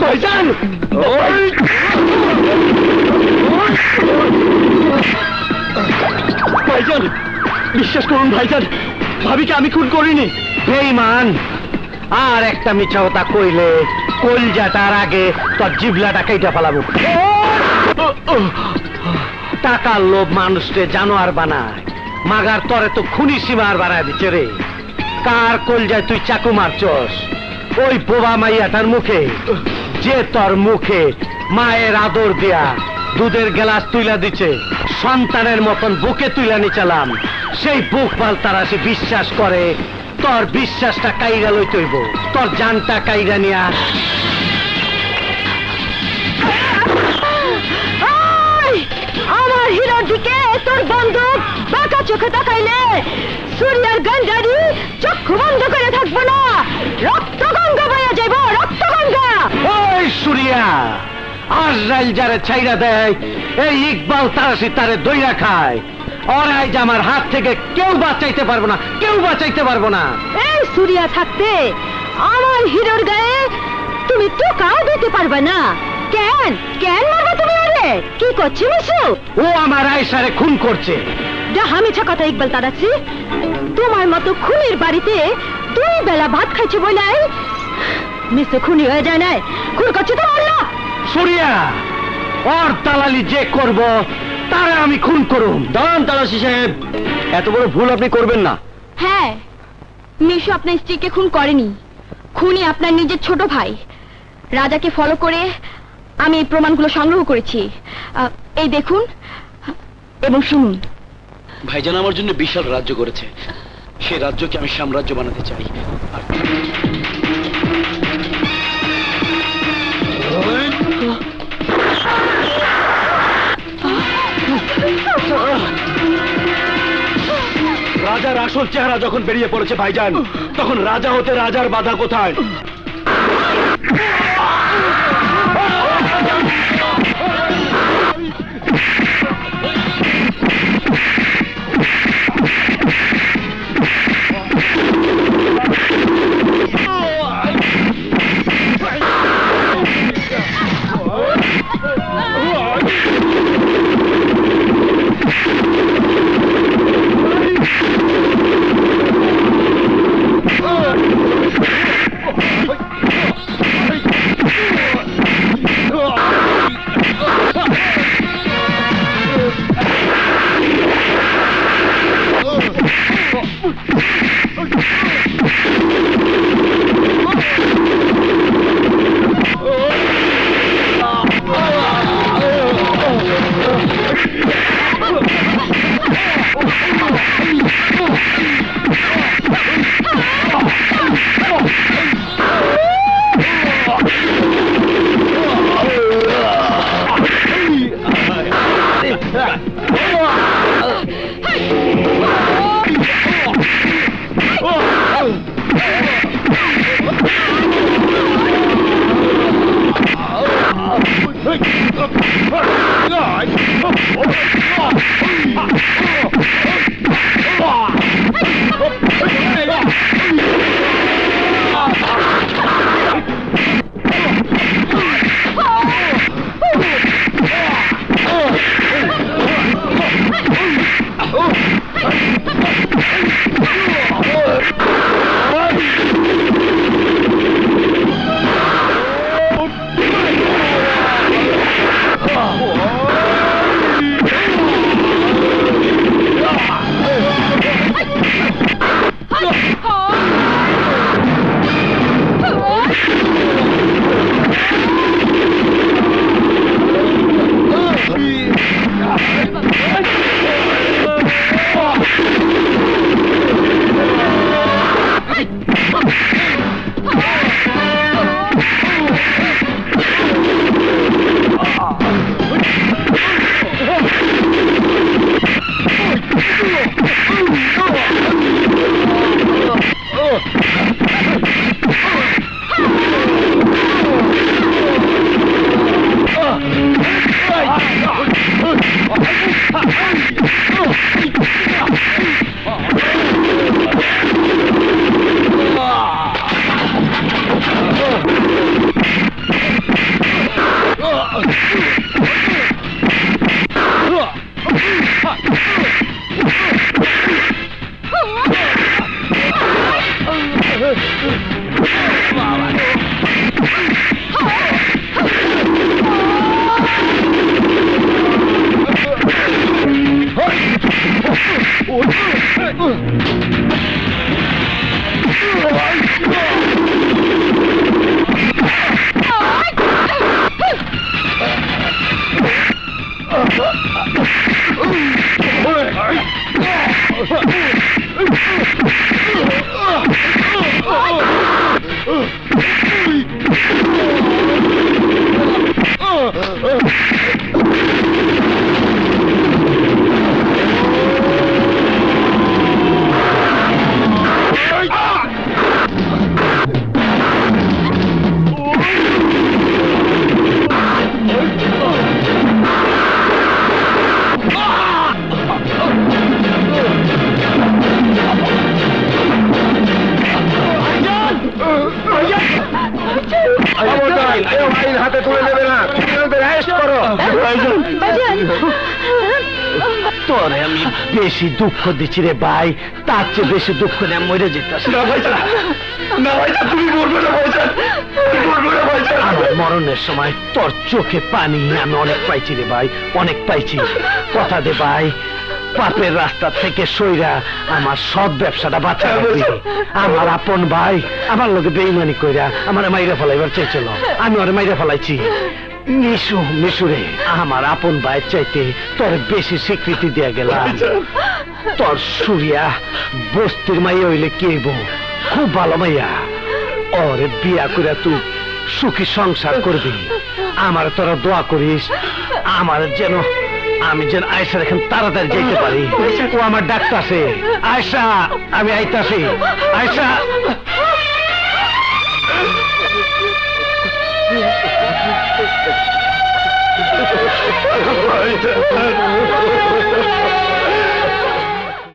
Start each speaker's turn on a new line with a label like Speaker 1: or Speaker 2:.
Speaker 1: ভাইজান ভাইজান বিশ্বাস করুন ভাইজান ভাবিকে আমি খুন করিনি।
Speaker 2: বেইমান আর একটা মিছা কথা কইলে কলজাটার আগে তোর জিবলাটা কেটে ফেলাবো। টাকার লোভ মানুষকে জানোয়ার বানায়। মাগার তরে তো খুনি সীমার বানায় দিচ্ছে রে। কার কল যায় তুই চাকু মারছস? ওই বোবা মাইয়াটার মুখে। যে তোর মুখে মায়ের আদর দিয়া দুধের গ্লাস তুইলা দিচ্ছে সন্তানের মতন বুকে তুইলা নিচালাম, সেই বুক পাল তারা সে বিশ্বাস করে, তোর বিশ্বাসটা কাইরা লই তৈব তোর জানটা কাইরা নিয়া!
Speaker 3: আমার হিরোর দিকে তোর বাঁকা চোখে তাকাইলে সূর্যের গঞ্জারি চক্ষু বন্ধ করে থাকব না। রক্ত গঙ্গা বয়ে যাইব রক্ত গঙ্গা
Speaker 2: ওই সুরিয়া আজরাইল যারে ছাইরা দেয় এই ইকবাল তারাসি তারে দইরা খায়। ওরাই যে আমার হাত থেকে কেউ বাঁচাইতে পারব না কেউ বাঁচাইতে পারব না।
Speaker 3: এই সূর্যা থাকতে আমার হিরোর গায়ে তুমি টোকাও দিতে পারবে না। কেন কেন মারবে তুমি কি করছি মিশু?
Speaker 2: ও আমার আয়সারে খুন করছে।
Speaker 3: যা হামিছা কথা ইকবাল তারাচ্ছি তোমার মতো খুনির বাড়িতে দুই বেলা ভাত খাইছে মিশে খুনি হয়ে যায় নাই। খুন করছে তো মারলো
Speaker 2: সুরিয়া ওর দালালি যে করব তারে আমি খুন করুম।
Speaker 1: দাঁড়ান তালাশি সাহেব এত বড় ভুল আপনি করবেন না।
Speaker 3: হ্যাঁ মিশু আপনার স্ত্রীকে খুন করেনি। খুনি আপনার নিজের ছোট ভাই। রাজাকে ফলো করে আমি এই প্রমাণগুলো সংগ্রহ করেছি। এই দেখুন এবং শুনুন।
Speaker 1: ভাইজান আমার জন্য বিশাল রাজ্য করেছে। সে রাজ্যকে আমি সাম্রাজ্য বানাতে চাই। আর রাজার আসল চেহারা যখন বেরিয়ে পড়েছে ভাইজান, তখন রাজা হতে রাজার বাধা কোথায়?
Speaker 2: তোরে আমি বেশি দুঃখ দিচ্ছি রে ভাই। তার চেয়ে বেশি দুঃখ নিয়ে মরে যেতেছি।
Speaker 1: না ভাইজান না ভাইজান তুমি মরবে না ভাইজান তুমি মরবে না ভাইজান
Speaker 2: আমার মরণের সময় তোর চোখে পানি আমি অনেক পাইছি রে ভাই অনেক পাইছি। কথা দে ভাই পাপের রাস্তা থেকে সইরা আমার সব ব্যবসাটা বাঁচা রাখবি। আমার আপন ভাই আমার লোকে বেইমানি কইরা আমার মাইরা ফলাইবার চাইছিল আমি ওরে মাইরা ফলাইছি। মিশু, মিশুরে, আমার আপন ভাইয়ের চাইতে তোর বেশি স্বীকৃতি দিয়া গেলাম। তোর সুরিয়া, বস্তির মাইয়া হইলে কি হইব? খুব ভালো মাইয়া। ওরে বিয়া করে তুই সুখী সংসার করবি। আমার তোরা দোয়া করিস। আমার যেন, আমি যেন আয়সা এখন তাড়াতাড়ি যেতে পারি। ও আমার ডাক্তার আছে। আয়সা আমি আইতাছি। আয়সা Haydi.